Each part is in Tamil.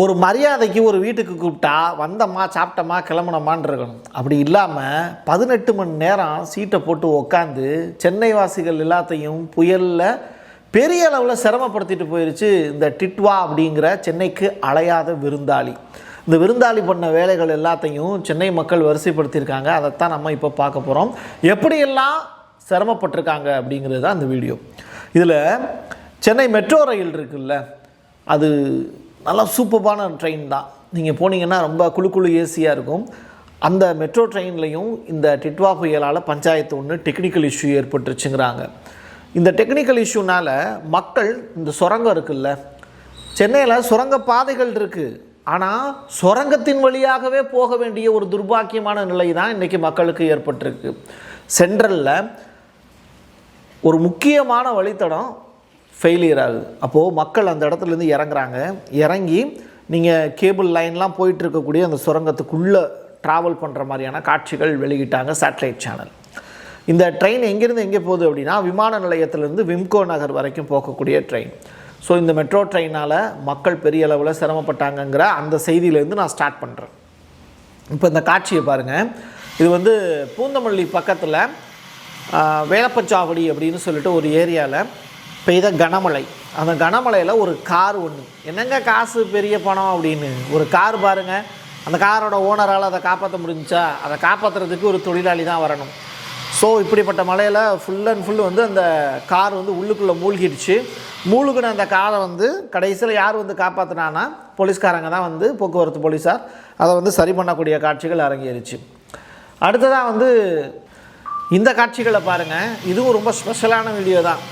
ஒரு மரியாதைக்கு ஒரு வீட்டுக்கு கூப்பிட்டா வந்தம்மா சாப்பிட்டம்மா கிளம்புனம்மான் இருக்கணும் அப்படி இல்லாமல் பதினெட்டு மணி நேரம் சீட்டை போட்டு உக்காந்து சென்னை வாசிகள் எல்லாத்தையும் புயலில் பெரிய அளவில் சிரமப்படுத்திட்டு போயிடுச்சு இந்த டிட்வா அப்படிங்கிற சென்னைக்கு அலையாத விருந்தாளி. இந்த விருந்தாளி பண்ண வேலைகள் எல்லாத்தையும் சென்னை மக்கள் வரிசைப்படுத்தியிருக்காங்க. அதைத்தான் நம்ம இப்போ பார்க்க போகிறோம் எப்படியெல்லாம் சிரமப்பட்டிருக்காங்க அப்படிங்கிறது தான் இந்த வீடியோ. இதில் சென்னை மெட்ரோ ரயில் இருக்குல்ல அது நல்லா சூப்பரான ட்ரெயின் தான். நீங்கள் போனீங்கன்னா ரொம்ப குழு குழு ஏசியாக இருக்கும். அந்த மெட்ரோ ட்ரெயின்லையும் இந்த டிட்வா புயலால் பஞ்சாயத்து ஒன்று டெக்னிக்கல் இஷ்யூ ஏற்பட்டுருச்சுங்கிறாங்க. இந்த டெக்னிக்கல் இஷ்யூனால் மக்கள் இந்த சுரங்கம் இருக்குல்ல. சென்னையில் சுரங்க பாதைகள் இருக்குது ஆனால் சுரங்கத்தின் வழியாகவே போக வேண்டிய ஒரு துர்பாக்கியமான நிலை தான் இன்றைக்கி மக்களுக்கு ஏற்பட்டிருக்கு. சென்ட்ரலில் ஒரு முக்கியமான வழித்தடம் ஃபெயிலியர் ஆகுது. அப்போது மக்கள் அந்த இடத்துலேருந்து இறங்குறாங்க. இறங்கி நீங்கள் கேபிள் லைன்லாம் போயிட்டுருக்கக்கூடிய அந்த சுரங்கத்துக்குள்ளே ட்ராவல் பண்ணுற மாதிரியான காட்சிகள் வெளியிட்டாங்க சேட்டலைட் சேனல் இந்த ட்ரெயின் எங்கேருந்து எங்கே போகுது அப்படின்னா விமான நிலையத்திலேருந்து விம்கோ நகர் வரைக்கும் போகக்கூடிய ட்ரெயின் ஸோ இந்த மெட்ரோ ட்ரெயினால் மக்கள் பெரிய அளவில் சிரமப்பட்டாங்கங்கிற அந்த செய்தியிலேருந்து நான் ஸ்டார்ட் பண்ணுறேன் இப்போ இந்த காட்சியை பாருங்கள் இது வந்து பூந்தமல்லி பக்கத்தில் வேலப்பச்சாவடி அப்படின்னு சொல்லிட்டு ஒரு ஏரியாவில் பெய்த கனமழை. அந்த கனமழையில் ஒரு கார் ஒன்று என்னங்க காசு பெரிய பணம் அப்படின்னு? ஒரு கார் பாருங்கள் அந்த காரோட ஓனரால் அதை காப்பாற்ற முடிஞ்சா அதை காப்பாற்றுறதுக்கு ஒரு தொழிலாளி தான் வரணும். ஸோ இப்படிப்பட்ட மலையில் ஃபுல் அண்ட் ஃபுல் வந்து அந்த கார் வந்து உள்ளுக்குள்ளே மூழ்கிடுச்சு. மூழ்கின அந்த காரை வந்து கடைசியில் யார் வந்து காப்பாற்றினான்னா போலீஸ்காரங்க தான் வந்து போக்குவரத்து போலீஸார். அதை வந்து சரி பண்ணக்கூடிய காட்சிகள் அரங்கேறிச்சு. அடுத்ததாக வந்து இந்த காட்சிகளை பாருங்கள் இதுவும் ரொம்ப ஸ்பெஷலான வீடியோ தான்.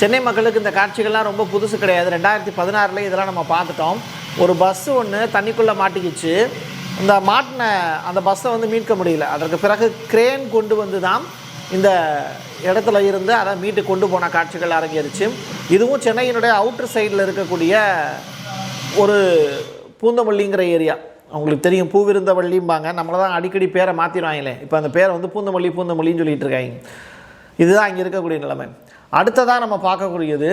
சென்னை மக்களுக்கு இந்த காட்சிகள்லாம் ரொம்ப புதுசு கிடையாது. ரெண்டாயிரத்தி பதினாறில் இதெல்லாம் நம்ம பார்த்துட்டோம். ஒரு பஸ்ஸு ஒன்று தண்ணிக்குள்ளே மாட்டிக்கிச்சு. இந்த மாட்டின அந்த பஸ்ஸை வந்து மீட்க முடியல. அதற்கு பிறகு கிரேன் கொண்டு வந்து தான் இந்த இடத்துல இருந்து அதை மீட்டு கொண்டு போன காட்சிகள் அரங்கேறிச்சு. இதுவும் சென்னையினுடைய அவுட்டர் சைடில் இருக்கக்கூடிய ஒரு பூந்தமல்லிங்கிற ஏரியா. அவங்களுக்கு தெரியும் பூவிருந்தவள்ளிம்பாங்க நம்மளை தான் அடிக்கடி பேரை மாற்றிடுவாங்களே இப்போ அந்த பேரை வந்து பூந்தமல்லி பூந்தமல்லின்னு சொல்லிட்டு இருக்காங்க. இதுதான் இங்கே இருக்கக்கூடிய நிலைமை. அடுத்ததாக நம்ம பார்க்கக்கூடியது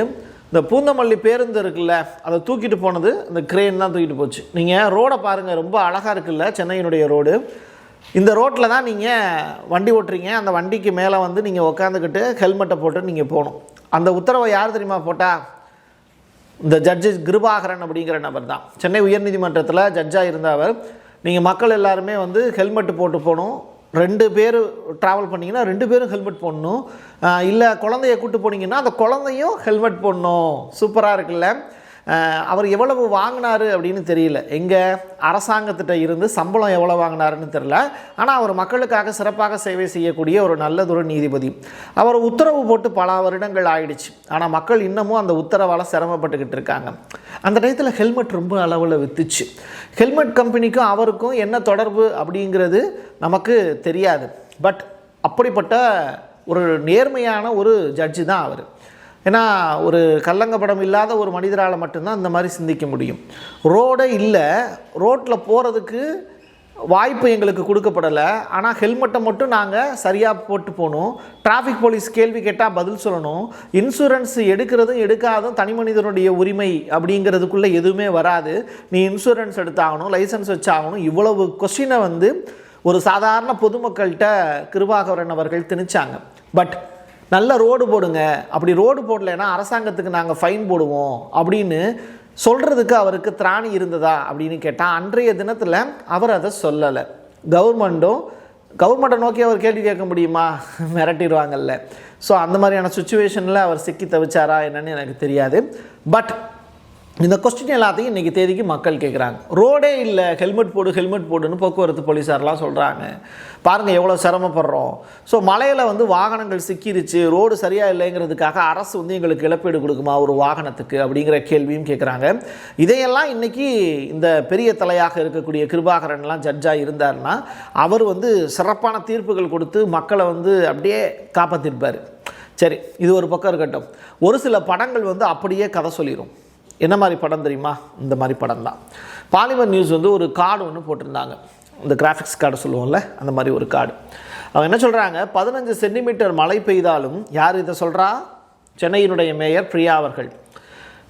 இந்த பூந்தமல்லி பேருந்து இருக்குல்ல அதை தூக்கிட்டு போனது இந்த கிரெயின் தான் தூக்கிட்டு போச்சு. நீங்கள் ரோடை பாருங்கள் ரொம்ப அழகாக இருக்குல்ல சென்னையினுடைய ரோடு இந்த ரோட்டில் தான் நீங்கள் வண்டி ஓட்டுறீங்க. அந்த வண்டிக்கு மேலே வந்து நீங்கள் உக்காந்துக்கிட்டு ஹெல்மெட்டை போட்டு நீங்கள் போகணும். அந்த உத்தரவை யார் தெரியுமா போட்டால் இந்த ஜட்ஜஸ் கிருபாகரன் அப்படிங்கிற நபர் தான். சென்னை உயர்நீதிமன்றத்தில் ஜட்ஜாக இருந்த அவர். நீங்கள் மக்கள் எல்லாருமே வந்து ஹெல்மெட் போட்டு போகணும். ரெண்டு பேர் ட்ராவல் பண்ணிங்கன்னா ரெண்டு பேரும் ஹெல்மெட் போடணும். இல்லை குழந்தைய கூப்பிட்டு போனீங்கன்னா அந்த குழந்தையும் ஹெல்மெட் போடணும். சூப்பராக இருக்குல்ல? அவர் எவ்வளவு வாங்கினாரு அப்படின்னு தெரியல. எங்கே அரசாங்கத்திட்ட இருந்து சம்பளம் எவ்வளோ வாங்கினாருன்னு தெரில ஆனால் அவர் மக்களுக்காக சிறப்பாக சேவை செய்யக்கூடிய ஒரு நல்லதொரு நீதிபதி. அவர் உத்தரவு போட்டு பல வருடங்கள் ஆயிடுச்சு. ஆனால் மக்கள் இன்னமும் அந்த உத்தரவால் சிரமப்பட்டுக்கிட்டு இருக்காங்க. அந்த டயத்தில் ஹெல்மெட் ரொம்ப அளவில் வித்துச்சு. ஹெல்மெட் கம்பெனிக்கும் அவருக்கும் என்ன தொடர்பு அப்படிங்கிறது நமக்கு தெரியாது. பட் அப்படிப்பட்ட ஒரு நேர்மையான ஒரு ஜட்ஜு தான் அவர். ஏன்னா ஒரு கல்லங்க படம் இல்லாத ஒரு மனிதரால் மட்டும்தான் இந்த மாதிரி சிந்திக்க முடியும். ரோடே இல்லை. ரோட்டில் போகிறதுக்கு வாய்ப்பு எங்களுக்கு கொடுக்கப்படலை. ஆனால் ஹெல்மெட்டை மட்டும் நாங்கள் சரியாக போட்டு போகணும். டிராஃபிக் போலீஸ் கேள்வி கேட்டால் பதில் சொல்லணும். இன்சூரன்ஸ் எடுக்கிறதும் எடுக்காதும் தனி மனிதனுடைய உரிமை அப்படிங்கிறதுக்குள்ளே எதுவுமே வராது. நீ இன்சூரன்ஸ் எடுத்தாகணும் லைசன்ஸ் வச்சாகணும். இவ்வளவு கொஸ்டினை வந்து ஒரு சாதாரண பொதுமக்கள்கிட்ட கிருபாகரன் அவர்கள் திணிச்சாங்க. பட் நல்ல ரோடு போடுங்க. அப்படி ரோடு போடலைன்னா அரசாங்கத்துக்கு நாங்கள் ஃபைன் போடுவோம். அப்படின்னு சொல்கிறதுக்கு அவருக்கு திராணி இருந்ததா அப்படின்னு கேட்டால் அன்றைய தினத்தில் அவர் அதை சொல்லலை. கவர்மெண்ட்டும் கவர்மெண்ட்டை நோக்கி அவர் கேள்வி கேட்க முடியுமா? மிரட்டிடுவாங்கல்ல. ஸோ அந்த மாதிரியான சுச்சுவேஷனில் அவர் சிக்கி தவிச்சாரா என்னன்னு எனக்கு தெரியாது. பட் இந்த கொஸ்டின் எல்லாத்தையும் இன்றைக்கி தேதிக்கு மக்கள் கேட்குறாங்க ரோடே இல்லை ஹெல்மெட் போடு ஹெல்மெட் போடுன்னு போக்குவரத்து போலீஸார்லாம் சொல்கிறாங்க பாருங்கள் எவ்வளோ சிரமப்படுறோம். ஸோ மலையில் வந்து வாகனங்கள் சிக்கிருச்சு ரோடு சரியாக இல்லைங்கிறதுக்காக அரசு வந்து எங்களுக்கு இழப்பீடு கொடுக்குமா ஒரு வாகனத்துக்கு அப்படிங்கிற கேள்வியும் கேட்குறாங்க இதையெல்லாம் இன்றைக்கி இந்த பெரிய தலையாக இருக்கக்கூடிய கிருபாகரன்லாம் ஜட்ஜாக இருந்தார்னா அவர் வந்து சிறப்பான தீர்ப்புகள் கொடுத்து மக்களை வந்து அப்படியே காப்பாற்றிருப்பார் சரி இது ஒரு பக்கம் இருக்கட்டும். ஒரு சில படங்கள் வந்து அப்படியே கதை சொல்லிடும் என்ன மாதிரி படம் தெரியுமா? இந்த மாதிரி படம் தான் பாலிமர் நியூஸ் வந்து ஒரு கார்டு ஒன்று போட்டிருந்தாங்க. இந்த கிராஃபிக்ஸ் கார்டு சொல்லுவோம்ல அந்த மாதிரி ஒரு கார்டு அவங்க என்ன சொல்கிறாங்க பதினஞ்சு சென்டிமீட்டர் மழை பெய்தாலும் யார் இதை சொல்கிறா சென்னையினுடைய மேயர் பிரியா அவர்கள்.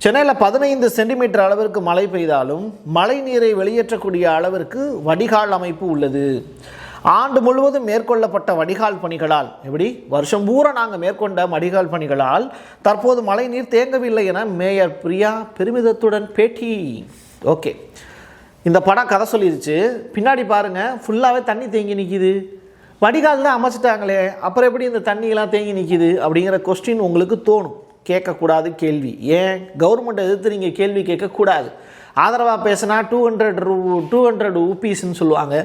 சென்னையில் பதினைந்து சென்டிமீட்டர் அளவிற்கு மழை பெய்தாலும் மழை நீரை வெளியேற்றக்கூடிய அளவிற்கு வடிகால் அமைப்பு உள்ளது. ஆண்டு முழுவதும் மேற்கொள்ளப்பட்ட வடிகால் பணிகளால் எப்படி? வருஷம் பூரா நாங்கள் மேற்கொண்ட வடிகால் பணிகளால் தற்போது மழை நீர் தேங்கவில்லை என மேயர் பிரியா பெருமிதத்துடன் பேட்டி. ஓகே. இந்த படம் கதை சொல்லிடுச்சு பின்னாடி பாருங்க ஃபுல்லாகவே தண்ணி தேங்கி நிற்கிது வடிகால் தான் அமைச்சிட்டாங்களே அப்புறம் எப்படி இந்த தண்ணியெல்லாம் தேங்கி நிற்கிது அப்படிங்கிற கொஸ்டின் உங்களுக்கு தோணும். கேட்கக்கூடாது கேள்வி. ஏன்? கவர்மெண்ட்டை எதிர்த்து நீங்கள் கேள்வி கேட்கக்கூடாது. ஆதரவாக பேசினா டூ ஹண்ட்ரட் ரூ டூ ஹண்ட்ரட் உபீஸ்ன்னு சொல்லுவாங்க.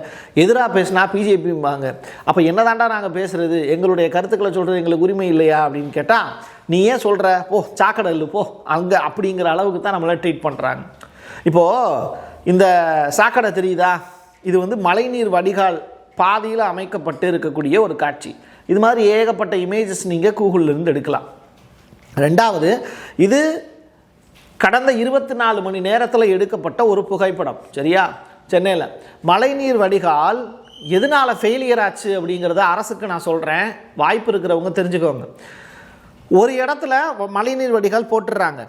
எதிராக பேசினா பிஜேபிம்பாங்க அப்போ என்னதாண்டா நாங்கள் பேசுகிறது எங்களுடைய கருத்துக்களை சொல்கிறது எங்களுக்கு உரிமை இல்லையா அப்படின்னு கேட்டால் நீ ஏன் சொல்கிற போ சாக்கடை இல்லை போ. அங்கே அப்படிங்கிற அளவுக்கு தான் நம்மளை ட்ரீட் பண்ணுறாங்க இப்போது இந்த சாக்கடை தெரியுதா? இது வந்து மழைநீர் வடிகால் பாதியில் அமைக்கப்பட்டு இருக்கக்கூடிய ஒரு காட்சி. இது மாதிரி ஏகப்பட்ட இமேஜஸ் நீங்கள் கூகுளிலிருந்து எடுக்கலாம். ரெண்டாவது இது கடந்த இருபத்தி நாலு மணி நேரத்தில் எடுக்கப்பட்ட ஒரு புகைப்படம். சரியா? சென்னையில். மழைநீர் வடிகால் எதனால் ஃபெயிலியர் ஆச்சு அப்படிங்கிறத அரசுக்கு நான் சொல்கிறேன் வாய்ப்பு இருக்கிறவங்க தெரிஞ்சுக்கோங்க. ஒரு இடத்துல மழைநீர் வடிகால் போட்டுடுறாங்க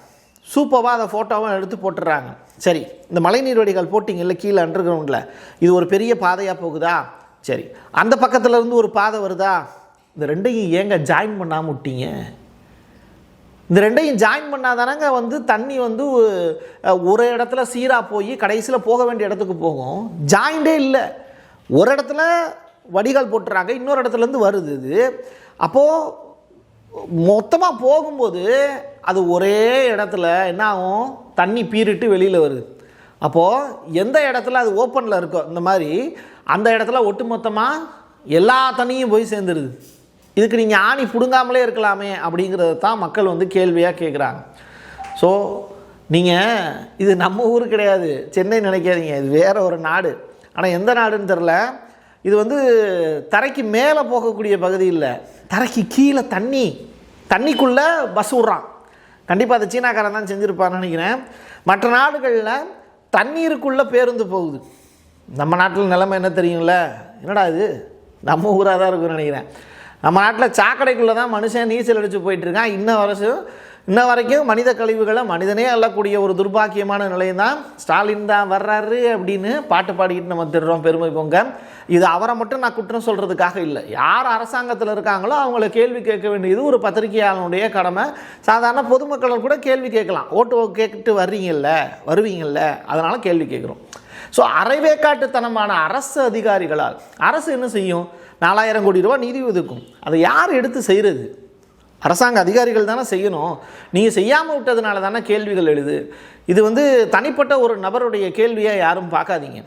சூப்பராக அதை ஃபோட்டோவும் எடுத்து போட்டுடுறாங்க சரி இந்த மழைநீர் வடிகால் போட்டிங்கல்ல கீழே அண்டர் கிரவுண்டில் இது ஒரு பெரிய பாதையாக போகுதா? சரி. அந்த பக்கத்துலேருந்து ஒரு பாதை வருதா? இந்த ரெண்டையும் ஏங்க ஜாயின் பண்ணாமல் விட்டீங்க? இந்த ரெண்டையும் ஜாயின் பண்ணாதானங்க வந்து தண்ணி வந்து ஒரு இடத்துல சீராக போய் கடைசியில் போக வேண்டிய இடத்துக்கு போகும். ஜாயிண்டே இல்லை. ஒரு இடத்துல வடிகால் போட்டுறாங்க இன்னொரு இடத்துலேருந்து வருது இது. அப்போது மொத்தமாக போகும்போது அது ஒரே இடத்துல என்ன ஆகும்? தண்ணி பீறிட்டு வெளியில் வருது. அப்போது எந்த இடத்துல அது ஓப்பனில் இருக்கோ இந்த மாதிரி அந்த இடத்துல ஒட்டு மொத்தமாக எல்லா தண்ணியும் போய் சேர்ந்துருது. இதுக்கு நீங்கள் ஆணி பிடுங்காமலே இருக்கலாமே அப்படிங்கிறத தான் மக்கள் வந்து கேள்வியாக கேட்குறாங்க ஸோ நீங்கள் இது நம்ம ஊர் கிடையாது. சென்னை நினைக்காதீங்க. இது வேறு ஒரு நாடு. ஆனால் எந்த நாடுன்னு தெரில இது வந்து தரைக்கு மேலே போகக்கூடிய பகுதி இல்லை. தரைக்கு கீழே தண்ணி. தண்ணிக்குள்ளே பஸ் விட்றான். கண்டிப்பாக அதை சீனாக்காரன் தான் செஞ்சுருப்பான்னு நினைக்கிறேன். மற்ற நாடுகளில் தண்ணீருக்குள்ளே பேருந்து போகுது. நம்ம நாட்டில் நிலைமை என்ன தெரியுங்கள என்னடா இது? நம்ம ஊராக தான் இருக்குன்னு நினைக்கிறேன். நம்ம நாட்டில் சாக்கடைக்குள்ளே தான் மனுஷன் நீச்சல் அடித்து போயிட்டுருக்கான். இன்ன வரைக்கும் இன்ன வரைக்கும் மனித கழிவுகளை மனிதனே அள்ளக்கூடிய ஒரு துர்பாக்கியமான நிலையம் தான் ஸ்டாலின் தான் வர்றாரு அப்படின்னு பாட்டு பாடிக்கிட்டு நம்ம திருறோம் பெருமை பொங்க. இது அவரை மட்டும் நான் குற்றம் சொல்கிறதுக்காக இல்லை. யார் அரசாங்கத்தில் இருக்காங்களோ அவங்கள கேள்வி கேட்க வேண்டியது ஒரு பத்திரிகையாளனுடைய கடமை. சாதாரண பொதுமக்கள் கூட கேள்வி கேட்கலாம். ஓட்டு கேட்டு வர்றீங்கல்ல வருவீங்கல்ல அதனால் கேள்வி கேட்குறோம். ஸோ அரைவேக்காட்டுத்தனமான அரசு அதிகாரிகளால் அரசு என்ன செய்யும்? நாலாயிரம் கோடி ரூபா நிதி ஒதுக்கும். அதை யார் எடுத்து செய்கிறது அரசாங்க அதிகாரிகள் தானே செய்யணும். நீங்கள் செய்யாமல் விட்டதுனால தானே கேள்விகள் எழுது. இது வந்து தனிப்பட்ட ஒரு நபருடைய கேள்வியாக யாரும் பார்க்காதீங்க.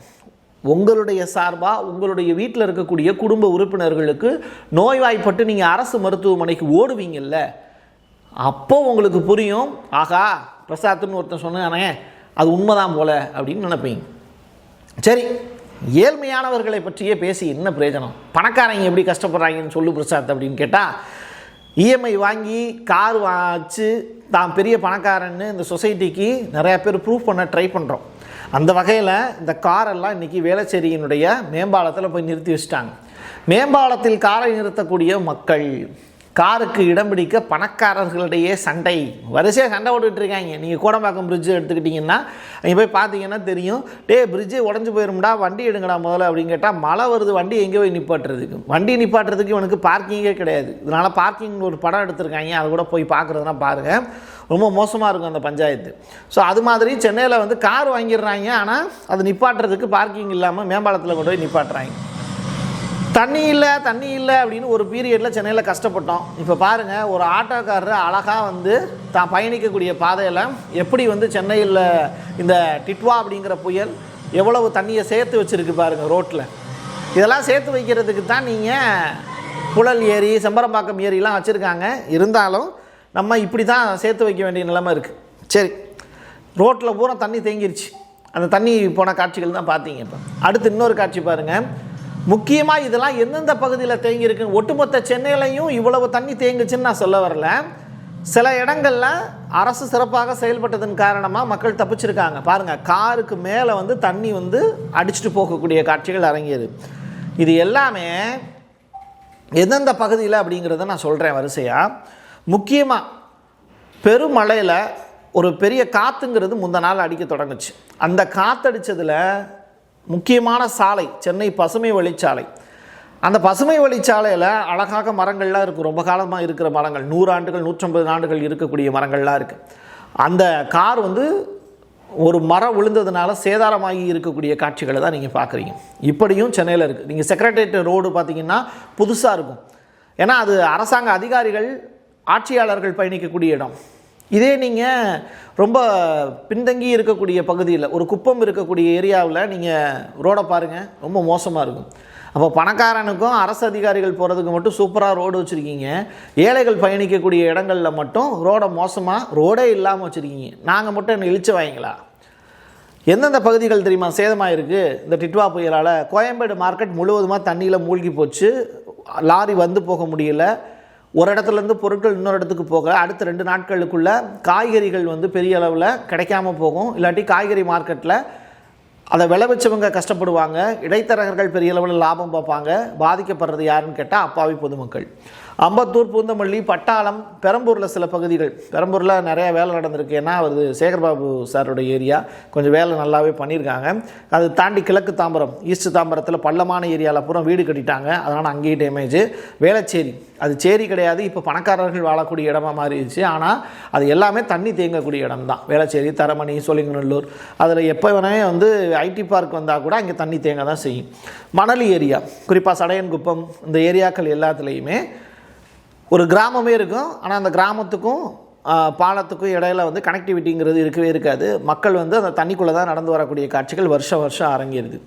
உங்களுடைய சார்பாக உங்களுடைய வீட்டில் இருக்கக்கூடிய குடும்ப உறுப்பினர்களுக்கு நோய்வாய்ப்பட்டு நீங்கள் அரசு மருத்துவமனைக்கு ஓடுவீங்கல்ல. அப்போ உங்களுக்கு புரியும் ஆகா பிரசாத்துன்னு ஒருத்தன் சொன்னானே அது உண்மைதான் போல அப்படின்னு நினைப்பீங்க. சரி ஏழ்மையானவர்களை பற்றியே பேசி என்ன பிரயோஜனம்? பணக்காரங்க எப்படி கஷ்டப்படுறாங்கன்னு சொல்லு பிரசாத் அப்படின்னு கேட்டால் இஎம்ஐ வாங்கி கார் வச்சு தான் பெரிய பணக்காரன்னு இந்த சொசைட்டிக்கு நிறையா பேர் ப்ரூவ் பண்ண ட்ரை பண்ணுறோம் அந்த வகையில் இந்த காரெல்லாம் இன்றைக்கி வேளச்சேரியினுடைய மேம்பாலத்தில் போய் நிறுத்தி வச்சுட்டாங்க. மேம்பாலத்தில் காரை நிறுத்தக்கூடிய மக்கள் காருக்கு இடம் பிடிக்க பணக்காரர்களிடையே சண்டை. வரிசையாக சண்டை போட்டுக்கிட்டு இருக்காங்க நீங்கள் கோடம்பாக்கம் பிரிட்ஜ் எடுத்துக்கிட்டிங்கன்னா அங்கே போய் பார்த்தீங்கன்னா தெரியும். டே பிரிட்ஜு உடஞ்சி போயிரும்டா வண்டி எடுங்கடா முதல்ல அப்படின்னு கேட்டால் மழை வருது வண்டி எங்கே போய் நிப்பாட்டுறதுக்கு வண்டி நிப்பாட்டுறதுக்கு இவனுக்கு பார்க்கிங்கே கிடையாது. இதனால் பார்க்கிங் ஒரு படம் எடுத்திருக்காங்க. அதை கூட போய் பார்க்குறதுனா பாருங்கள் ரொம்ப மோசமாக இருக்கும் அந்த பஞ்சாயத்து. ஸோ அது மாதிரி சென்னையில் வந்து கார் வாங்கிடுறாங்க. ஆனால் அது நிப்பாட்டுறதுக்கு பார்க்கிங் இல்லாமல் மேம்பாலத்தில் கொண்டு போய் நிப்பாட்டுறாங்க. தண்ணி இல்லை தண்ணி இல்லை அப்படின்னு ஒரு பீரியடில் சென்னையில் கஷ்டப்பட்டோம். இப்போ பாருங்கள் ஒரு ஆட்டோக்காரர் அழகாக வந்து தான் பயணிக்கக்கூடிய பாதையில் எப்படி வந்து சென்னையில் இந்த டிட்வா அப்படிங்கிற புயல் எவ்வளவு தண்ணியை சேர்த்து வச்சுருக்கு பாருங்கள் ரோட்டில் இதெல்லாம் சேர்த்து வைக்கிறதுக்கு தான் நீங்கள் புழல் ஏரி செம்பரம்பாக்கம் ஏரிலாம் வச்சுருக்காங்க. இருந்தாலும் நம்ம இப்படி தான் சேர்த்து வைக்க வேண்டிய நிலைமை இருக்குது சரி ரோட்டில் பூரா தண்ணி தேங்கிருச்சு. அந்த தண்ணி போன காட்சிகள் தான் பார்த்தீங்க இப்போ. அடுத்து இன்னொரு காட்சி பாருங்கள் முக்கியமாக இதெல்லாம் எந்தெந்த பகுதியில் தேங்கியிருக்குன்னு ஒட்டுமொத்த சென்னையிலையும் இவ்வளவு தண்ணி தேங்குச்சுன்னு நான் சொல்ல வரல. சில இடங்களில் அரசு சிறப்பாக செயல்பட்டதன் காரணமாக மக்கள் தப்பிச்சிருக்காங்க. பாருங்கள் காருக்கு மேலே வந்து தண்ணி வந்து அடிச்சுட்டு போகக்கூடிய காட்சிகள் அரங்கியது இது எல்லாமே எந்தெந்த பகுதியில் அப்படிங்கிறத நான் சொல்கிறேன் வரிசையாக முக்கியமாக பெருமழையில் ஒரு பெரிய காற்றுங்கிறது முந்த நாள் அடிக்க தொடங்குச்சு. அந்த காற்றடித்ததில் முக்கியமான சாலை சென்னை பசுமை வழிச்சாலை. அந்த பசுமை வழிச்சாலையில் அழகாக மரங்கள்லாம் இருக்குது ரொம்ப காலமாக இருக்கிற மரங்கள் நூறாண்டுகள் நூற்றம்பது ஆண்டுகள் இருக்கக்கூடிய மரங்கள்லாம் இருக்குது அந்த கார் வந்து ஒரு மரம் விழுந்ததுனால சேதாரமாகி இருக்கக்கூடிய காட்சிகளை தான் நீங்கள் பார்க்குறீங்க இப்படியும் சென்னையில் இருக்குது நீங்கள் செக்ரட்டரியேட் ரோடு பார்த்தீங்கன்னா புதுசாக இருக்கும். ஏன்னா அது அரசாங்க அதிகாரிகள் ஆட்சியாளர்கள் பயணிக்கக்கூடிய இடம். இதே நீங்கள் ரொம்ப பின்தங்கி இருக்கக்கூடிய பகுதியில் ஒரு குப்பம் இருக்கக்கூடிய ஏரியாவில் நீங்கள் ரோடை பாருங்கள் ரொம்ப மோசமாக இருக்கும். அப்போ பணக்காரனுக்கும் அரசு அதிகாரிகள் போகிறதுக்கு மட்டும் சூப்பராக ரோடு வச்சுருக்கீங்க. ஏழைகள் பயணிக்கக்கூடிய இடங்களில் மட்டும் ரோடை மோசமாக ரோடே இல்லாமல் வச்சுருக்கீங்க. நாங்கள் மட்டும் என்ன இழிச்சு வாங்கிங்களா? எந்தெந்த பகுதிகள் தெரியுமா? சேதமாயிருக்கு இந்த டிட்வா புயலால் கோயம்பேடு மார்க்கெட் முழுவதுமாக தண்ணியில் மூழ்கி போச்சு. லாரி வந்து போக முடியல. ஒரு இடத்துலேருந்து பொருட்கள் இன்னொரு இடத்துக்கு போக அடுத்த ரெண்டு நாட்களுக்குள்ள காய்கறிகள் வந்து பெரிய அளவில் கிடைக்காம போகும். இல்லாட்டி காய்கறி மார்க்கெட்டில் அதை விளைவிச்சவங்க கஷ்டப்படுவாங்க. இடைத்தரகர்கள் பெரிய அளவில் லாபம் பார்ப்பாங்க. பாதிக்கப்படுறது யாருன்னு கேட்டால் அப்பாவி பொதுமக்கள். அம்பத்தூர் பூந்தமல்லி பட்டாளம் பெரம்பூரில் சில பகுதிகள். பெரம்பூரில் நிறையா வேலை நடந்திருக்கு. ஏன்னா அது சேகர்பாபு சாரோட ஏரியா கொஞ்சம் வேலை நல்லாவே பண்ணியிருக்காங்க. அது தாண்டி கிழக்கு தாம்பரம் ஈஸ்ட் தாம்பரத்தில் பள்ளமான ஏரியாவில் பூரா வீடு கட்டிட்டாங்க. அதனால் அங்கேயே டேமேஜ் வேளச்சேரி அது சேரி கிடையாது. இப்போ பணக்காரர்கள் வாழக்கூடிய இடமா மாறிடுச்சு. ஆனால் அது எல்லாமே தண்ணி தேங்கக்கூடிய இடம் தான் வேளச்சேரி தரமணி சோழிங்கநல்லூர். அதில் எப்போ வேணே வந்து ஐடி பார்க் வந்தால் கூட அங்கே தண்ணி தேங்க தான் செய்யும். மணலி ஏரியா குறிப்பாக சடையன்குப்பம் இந்த ஏரியாக்கள் எல்லாத்துலேயுமே ஒரு கிராமமே இருக்கும். ஆனால் அந்த கிராமத்துக்கும் பாலத்துக்கும் இடையில வந்து கனெக்டிவிட்டிங்கிறது இருக்கவே இருக்காது. மக்கள் வந்து அந்த தண்ணிக்குள்ளே தான் நடந்து வரக்கூடிய காட்சிகள் வருஷம் வருஷம் அரங்கிடுது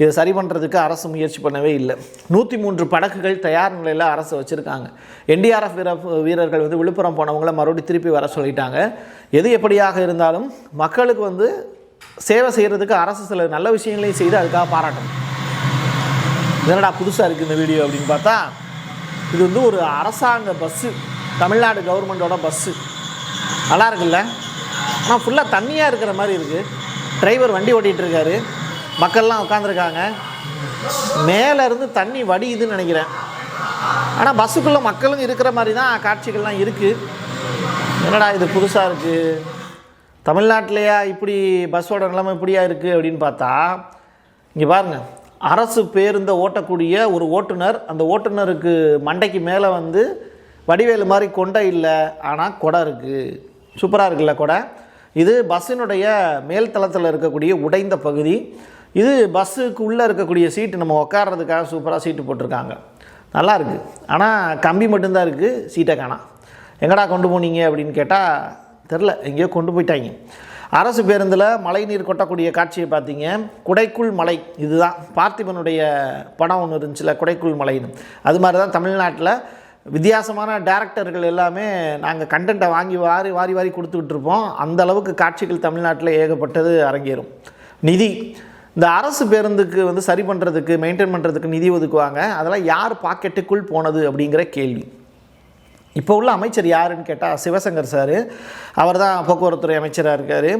இதை சரி பண்ணுறதுக்கு அரசு முயற்சி பண்ணவே இல்லை. நூற்றி மூன்று படகுகள் தயார் நிலையில் அரசு வச்சுருக்காங்க. என்டிஆர்எஃப் வீர வீரர்கள் வந்து விழுப்புரம் போனவங்கள மறுபடியும் திருப்பி வர சொல்லிட்டாங்க. எது எப்படியாக இருந்தாலும் மக்களுக்கு வந்து சேவை செய்கிறதுக்கு அரசு சில நல்ல விஷயங்களையும் செய்து அதுக்காக பாராட்டணும். என்னடா புதுசாக இருக்குது இந்த வீடியோ அப்படின்னு பார்த்தா இது வந்து ஒரு அரசாங்க பஸ்ஸு தமிழ்நாடு கவர்மெண்ட்டோட பஸ்ஸு நல்லா இருக்குல்ல? ஆனால் ஃபுல்லாக தண்ணியாக இருக்கிற மாதிரி இருக்குது டிரைவர் வண்டி ஓட்டிகிட்ருக்காரு. மக்கள்லாம் உட்காந்துருக்காங்க மேலேருந்து தண்ணி வடியுதுன்னு நினைக்கிறேன். ஆனால் பஸ்ஸுக்குள்ளே மக்களும் இருக்கிற மாதிரி தான் காட்சிகள்லாம் இருக்குது என்னடா இது புதுசாக இருக்குது தமிழ்நாட்டிலையா இப்படி பஸ்ஸோட நிலைமை இப்படியா இருக்குது அப்படின்னு பார்த்தா இங்கே பாருங்கள் அரசு பேருந்தை ஓட்டக்கூடிய ஒரு ஓட்டுநர் அந்த ஓட்டுநருக்கு மண்டைக்கு மேலே வந்து வடிவேலு மாதிரி கொண்டை இல்லை ஆனால் கொடை இருக்குது சூப்பராக இருக்குல்ல கொடை? இது பஸ்ஸினுடைய மேல் தளத்தில் இருக்கக்கூடிய உடைந்த பகுதி. இது பஸ்ஸுக்கு உள்ளே இருக்கக்கூடிய சீட்டு நம்ம உட்கார்றதுக்காக சூப்பராக சீட்டு போட்டிருக்காங்க. நல்லா இருக்குது ஆனால் கம்பி மட்டும்தான் இருக்குது சீட்டை காணாம் எங்கடா கொண்டு போனீங்க அப்படின்னு கேட்டால் தெரில எங்கேயோ கொண்டு போயிட்டாங்க. அரசு பேருந்தில் மழைநீர் கொட்டக்கூடிய காட்சியை பார்த்தீங்க. குடைக்குள் மலை இதுதான். பார்த்திபனுடைய படம் ஒன்று இருந்துச்சுல குடைக்குள் மலைன்னு அது மாதிரி தான் தமிழ்நாட்டில் வித்தியாசமான டேரக்டர்கள் எல்லாமே நாங்கள் கண்டென்ட்டை வாங்கி வாரி வாரி வாரி கொடுத்துக்கிட்டு இருப்போம் அந்த அளவுக்கு காட்சிகள் தமிழ்நாட்டில் ஏகப்பட்டது அரங்கேறும். நிதி. இந்த அரசு பேருந்துக்கு வந்து சரி பண்ணுறதுக்கு மெயின்டைன் பண்ணுறதுக்கு நிதி ஒதுக்குவாங்க. அதெல்லாம் யார் பாக்கெட்டுக்குள் போனது அப்படிங்கிற கேள்வி. இப்போ உள்ள அமைச்சர் யாருன்னு கேட்டால் சிவசங்கர் சார் அவர் தான் போக்குவரத்துறை அமைச்சராக இருக்கார்.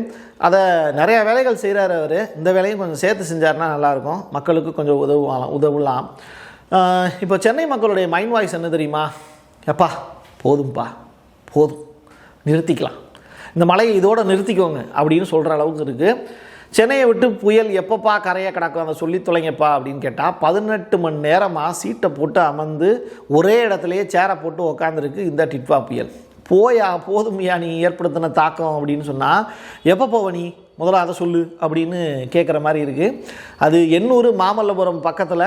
அதை நிறையா வேலைகள் செய்கிறாரு அவர். இந்த வேலையும் கொஞ்சம் சேர்த்து செஞ்சாருன்னா நல்லாயிருக்கும். மக்களுக்கு கொஞ்சம் உதவுவாலாம் உதவலாம். இப்போ சென்னை மக்களுடைய மைண்ட் வாய்ஸ் என்ன தெரியுமா? எப்பா போதும்ப்பா போதும். நிறுத்திக்கலாம். இந்த மலையை இதோடு நிறுத்திக்கோங்க. அப்படின்னு சொல்கிற அளவுக்கு இருக்குது சென்னையை விட்டு புயல் எப்பப்பா கரையை கிடக்கும்? அதை சொல்லி தொலைங்கப்பா அப்படின்னு கேட்டால் பதினெட்டு மணி நேரமாக சீட்டை போட்டு அமர்ந்து ஒரே இடத்துலையே சேரை போட்டு உக்காந்துருக்கு இந்த டிட்வா புயல். போயா போதுமையா நீ ஏற்படுத்தின தாக்கம் அப்படின்னு சொன்னால் எப்போ போவ நீ? முதல்ல அதை சொல்லு அப்படின்னு கேட்குற மாதிரி இருக்குது அது எண்ணூர் மாமல்லபுரம் பக்கத்தில்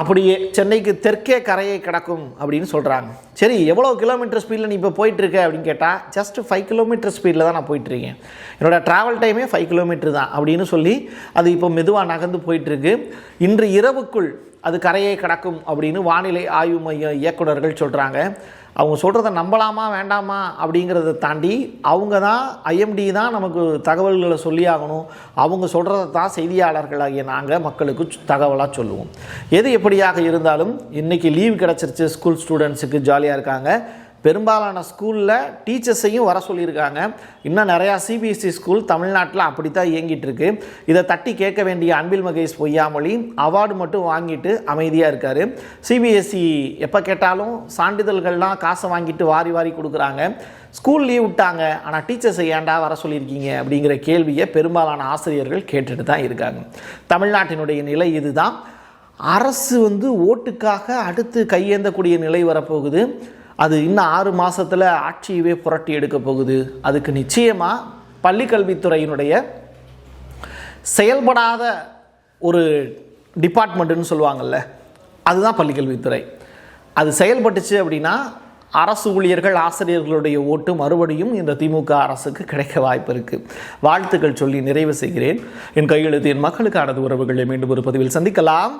அப்படியே சென்னைக்கு தெற்கே கரையை கிடக்கும் அப்படின்னு சொல்கிறாங்க சரி எவ்வளோ கிலோமீட்டர் ஸ்பீடில் நீ இப்போ போயிட்டுருக்க அப்படின்னு கேட்டால் ஜஸ்ட் ஃபைவ் கிலோமீட்டர் ஸ்பீடில் தான் நான் போயிட்டுருக்கேன். என்னோடய ட்ராவல் டைமே ஃபைவ் கிலோமீட்டர் தான் அப்படின்னு சொல்லி அது இப்போ மெதுவாக நகர்ந்து போயிட்டுருக்கு. இன்று இரவுக்குள் அது கரையை கடக்கும் அப்படின்னு வானிலை ஆய்வு மைய இயக்குனர்கள் சொல்கிறாங்க அவங்க சொல்கிறத நம்பலாமா வேண்டாமா அப்படிங்கிறத தாண்டி அவங்க தான் ஐஎம்டி தான் நமக்கு தகவல்களை சொல்லி ஆகணும். அவங்க சொல்கிறத தான் செய்தியாளர்களாகிய நாங்கள் மக்களுக்கு தகவலாக சொல்லுவோம். எது எப்படியாக இருந்தாலும் இன்றைக்கி லீவ் கிடச்சிருச்சு. ஸ்கூல் ஸ்டூடெண்ட்ஸுக்கு ஜாலியாக இருக்காங்க. பெரும்பாலான ஸ்கூலில் டீச்சர்ஸையும் வர சொல்லியிருக்காங்க. இன்னும் நிறையா சிபிஎஸ்சி ஸ்கூல் தமிழ்நாட்டில் அப்படி தான் இயங்கிட்டுருக்கு. இதை தட்டி கேட்க வேண்டிய அன்பில் மகேஷ் பொய்யாமொழி அவார்டு மட்டும் வாங்கிட்டு அமைதியாக இருக்கார். சிபிஎஸ்சி எப்போ கேட்டாலும் சான்றிதழ்கள்லாம் காசை வாங்கிட்டு வாரி வாரி கொடுக்குறாங்க. ஸ்கூல் லீவ் விட்டாங்க ஆனால் டீச்சர்ஸை ஏன்டா வர சொல்லியிருக்கீங்க அப்படிங்கிற கேள்வியை பெரும்பாலான ஆசிரியர்கள் கேட்டுட்டு தான் இருக்காங்க. தமிழ்நாட்டினுடைய நிலை இதுதான். அரசு வந்து ஓட்டுக்காக அடுத்து கையேந்தக்கூடிய நிலை வரப்போகுது. அது இன்னும் ஆறு மாதத்தில் ஆட்சியவே புரட்டி எடுக்க போகுது. அதுக்கு நிச்சயமாக பள்ளிக்கல்வித்துறையினுடைய செயல்படாத ஒரு டிபார்ட்மெண்ட்டுன்னு சொல்லுவாங்கல்ல அதுதான் பள்ளிக்கல்வித்துறை அது செயல்பட்டுச்சு அப்படின்னா அரசு ஊழியர்கள் ஆசிரியர்களுடைய ஓட்டு மறுபடியும் இந்த திமுக அரசுக்கு கிடைக்க வாய்ப்பு இருக்குது வாழ்த்துக்கள் சொல்லி நிறைவு செய்கிறேன். என் கையெழுத்து என் மக்களுக்கானது உறவுகளை மீண்டும் ஒரு பதிவில் சந்திக்கலாம்.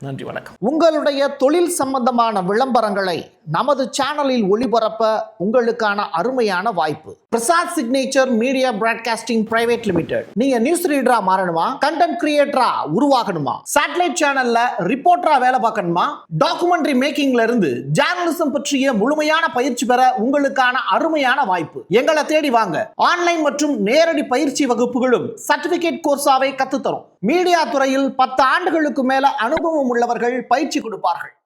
நன்றி வணக்கம். உங்களுடைய தொழில் சம்பந்தமான விளம்பரங்களை நமது சேனலில் ஒளிபரப்ப உங்களுக்கான அருமையான வாய்ப்பு. Prasad signature media broadcasting private limited நீங்க நியூஸ் ரீடரா மாறணுமா? கண்டென்ட் கிரியேட்டரா உருவாகணுமா? சேட்டலைட் சேனல்ல ரிப்போர்ட்டரா வேலை பார்க்கணுமா? டாக்குமெண்ட்ரி மேக்கிங்ல இருந்து ஜேர்னலிசம் பற்றிய முழுமையான பயிற்சி பெற உங்களுக்கான அருமையான வாய்ப்பு. எங்களை தேடி வாங்க. ஆன்லைன் மற்றும் நேரடி பயிற்சி வகுப்புகளும் சர்டிபிகேட் கோர்ஸாவை கத்துத்தரும். மீடியா துறையில் பத்து ஆண்டுகளுக்கு மேல அனுபவம் உள்ளவர்கள் பயிற்சி கொடுப்பார்கள்.